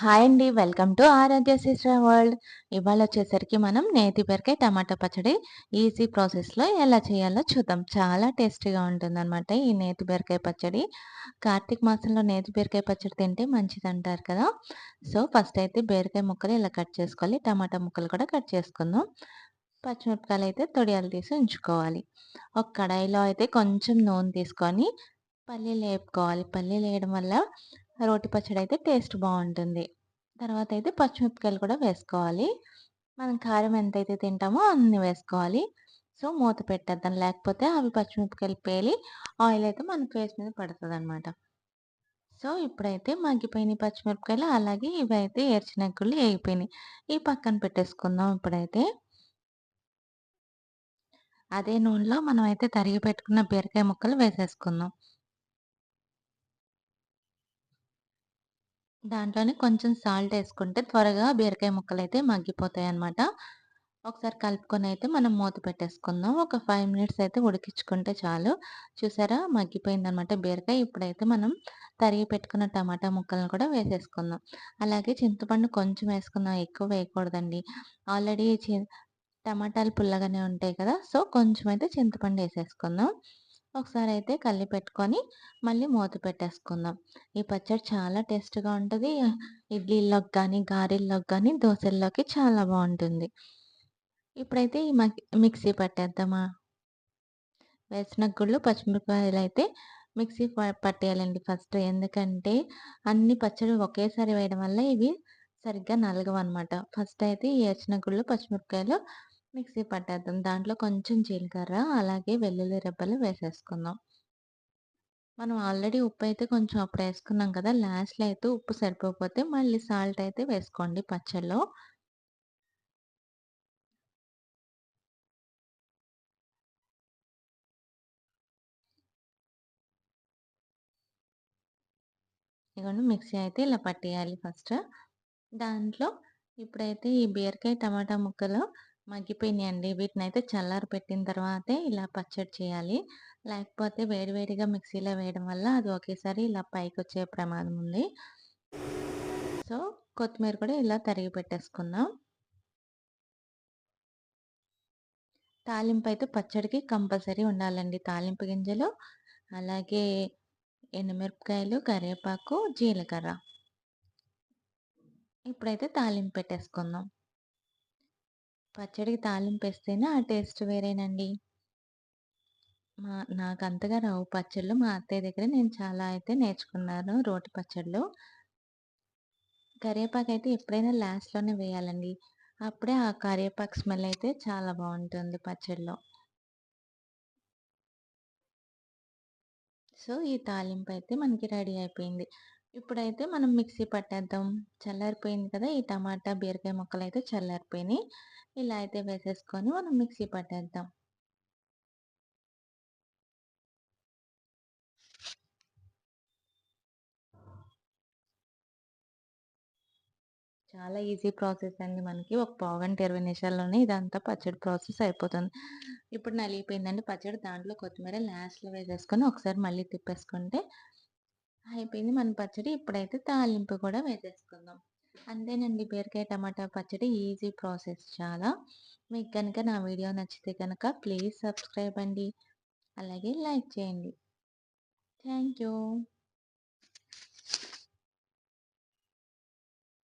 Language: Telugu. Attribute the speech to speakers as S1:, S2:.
S1: హాయ్ అండి welcome to Aaradhya sister world. ఇవాళ వచ్చేసరికి మనం నేతి బీరకాయ టమాటా పచ్చడి ఈజీ ప్రాసెస్లో ఎలా చేయాలో చూద్దాం. చాలా టేస్టీగా ఉంటుందన్నమాట ఈ నేతి బీరకాయ పచ్చడి. కార్తీక మాసంలో నేతి బీరకాయ పచ్చడి తింటే మంచిది అంటారు కదా. సో ఫస్ట్ అయితే బీరకాయ ముక్కలు ఇలా కట్ చేసుకోవాలి. టమాటా ముక్కలు కూడా కట్ చేసుకుందాం. పచ్చిమిరపకాయలు అయితే తొడియాలు తీసి ఉంచుకోవాలి. ఒక కడాయిలో అయితే కొంచెం నూనె తీసుకొని పల్లీలు వేపుకోవాలి. పల్లీలు వేయడం వల్ల రోటి పచ్చడి అయితే టేస్ట్ బాగుంటుంది. తర్వాత అయితే పచ్చిమిరపకాయలు కూడా వేసుకోవాలి. మనం కారం ఎంతైతే తింటామో అన్ని వేసుకోవాలి. సో మూత పెట్టేద్దాం. లేకపోతే అవి పచ్చిమిరపకాయలు పేలి ఆయిల్ అయితే మన ఫేస్ మీద పడుతుంది అనమాట సో ఇప్పుడైతే మగ్గిపోయినాయి పచ్చిమిరపకాయలు అలాగే ఇవి అయితే గుళ్ళు వేగిపోయినాయి. ఈ పక్కన పెట్టేసుకుందాం ఇప్పుడైతే. అదే నూనెలో మనం అయితే తరిగి పెట్టుకున్న బీరకాయ ముక్కలు వేసేసుకుందాం. దాంట్లోనే కొంచెం సాల్ట్ వేసుకుంటే త్వరగా బీరకాయ ముక్కలు అయితే మగ్గిపోతాయి అన్నమాట ఒకసారి కలుపుకొని అయితే మనం మూత పెట్టేసుకుందాం. ఒక ఫైవ్ మినిట్స్ అయితే ఉడికించుకుంటే చాలు. చూసారా? మగ్గిపోయింది అనమాట బీరకాయ. ఇప్పుడైతే మనం తరిగి పెట్టుకున్న టమాటా ముక్కలను కూడా వేసేసుకుందాం. అలాగే చింతపండు కొంచెం వేసుకుందాం ఎక్కువ వేయకూడదండి. ఆల్రెడీ టమాటాలు పుల్లగానే ఉంటాయి కదా సో కొంచెం అయితే చింతపండు వేసేసుకుందాం. ఒకసారి అయితే కళ్ళి పెట్టుకొని మళ్ళీ మూత పెట్టేసుకుందాం. ఈ పచ్చడి చాలా టేస్ట్గా ఉంటుంది. ఇడ్లీలోకి కానీ గారెల్లోకి కానీ దోశల్లోకి చాలా బాగుంటుంది. ఇప్పుడైతే ఈ మిక్సీ పట్టేద్దామా? వేసిన గుళ్ళు పచ్చిమిరపకాయలు అయితే మిక్సీ పట్టేయాలండి ఫస్ట్. ఎందుకంటే అన్ని పచ్చడి ఒకేసారి వేయడం వల్ల ఇవి సరిగ్గా నలగవు అనమాట ఫస్ట్ అయితే ఈ వేసిన గుళ్ళు పచ్చిమిరపకాయలు మిక్సీ పట్టేద్దాం. దాంట్లో కొంచెం జీలకర్ర అలాగే వెల్లుల్లి రెబ్బలు వేసేసుకుందాం. మనం ఆల్రెడీ ఉప్పు అయితే కొంచెం అప్పుడు వేసుకున్నాం కదా లాస్ట్లో అయితే ఉప్పు సరిపోకపోతే మళ్ళీ సాల్ట్ అయితే వేసుకోండి పచ్చళ్ళలో ఇదిగోండి మిక్సీ అయితే ఇలా పట్టేయాలి ఫస్ట్. దాంట్లో ఇప్పుడైతే ఈ బీరకాయ టమాటా ముక్కలు మగ్గిపోయినాయండి. వీటిని అయితే చల్లారి పెట్టిన తర్వాతే ఇలా పచ్చడి చేయాలి. లేకపోతే వేడివేడిగా మిక్సీలో వేయడం వల్ల అది ఒకేసారి ఇలా పైకి వచ్చే ప్రమాదం ఉంది. సో కొత్తిమీర కూడా ఇలా తరిగి పెట్టేసుకుందాం. తాలింపు అయితే పచ్చడికి కంపల్సరీ ఉండాలండి. తాలింపు గింజలు అలాగే ఎండుమిరపకాయలు కరివేపాకు జీలకర్ర. ఇప్పుడైతే తాలింపు పెట్టేసుకుందాం. పచ్చడికి తాలింపు వేస్తేనే ఆ టేస్ట్ వేరేనండి. మా నాకు అంతగా రావు పచ్చళ్ళు. మా అత్తయ్య దగ్గర నేను చాలా అయితే నేర్చుకున్నాను రోటి పచ్చళ్ళు. కరివేపాకు అయితే ఎప్పుడైనా లాస్ట్లోనే వేయాలండి. అప్పుడే ఆ కరివేపాకు స్మెల్ అయితే చాలా బాగుంటుంది పచ్చడిలో సో ఈ తాలింపు అయితే మనకి రెడీ అయిపోయింది. ఇప్పుడైతే మనం మిక్సీ పట్టేద్దాం. చల్లారిపోయింది కదా! ఈ టమాటా బీరకాయ ముక్కలు అయితే చల్లారిపోయినాయి. ఇలా అయితే వేసేసుకొని మనం మిక్సీ పట్టేద్దాం. చాలా ఈజీ ప్రాసెస్ అండి మనకి. ఒక పావుగంట ఇరవై నిమిషాల్లోనే ఇదంతా పచ్చడి ప్రాసెస్ అయిపోతుంది. ఇప్పుడు నలిగిపోయిందండి పచ్చడి. దాంట్లో కొత్తిమీర లాస్ట్లో వేసేసుకొని ఒకసారి మళ్ళీ తిప్పేసుకుంటే అయిపోయింది మన పచ్చడి. ఇప్పుడైతే తాలింపు కూడా వేసేసుకుందాం. అంతేనండి బీరకాయ టమాటా పచ్చడి ఈజీ ప్రాసెస్ చాలా. మీకు కనుక నా వీడియో నచ్చితే కనుక ప్లీజ్ సబ్స్క్రైబ్ అండి. అలాగే లైక్ చేయండి. Thank you.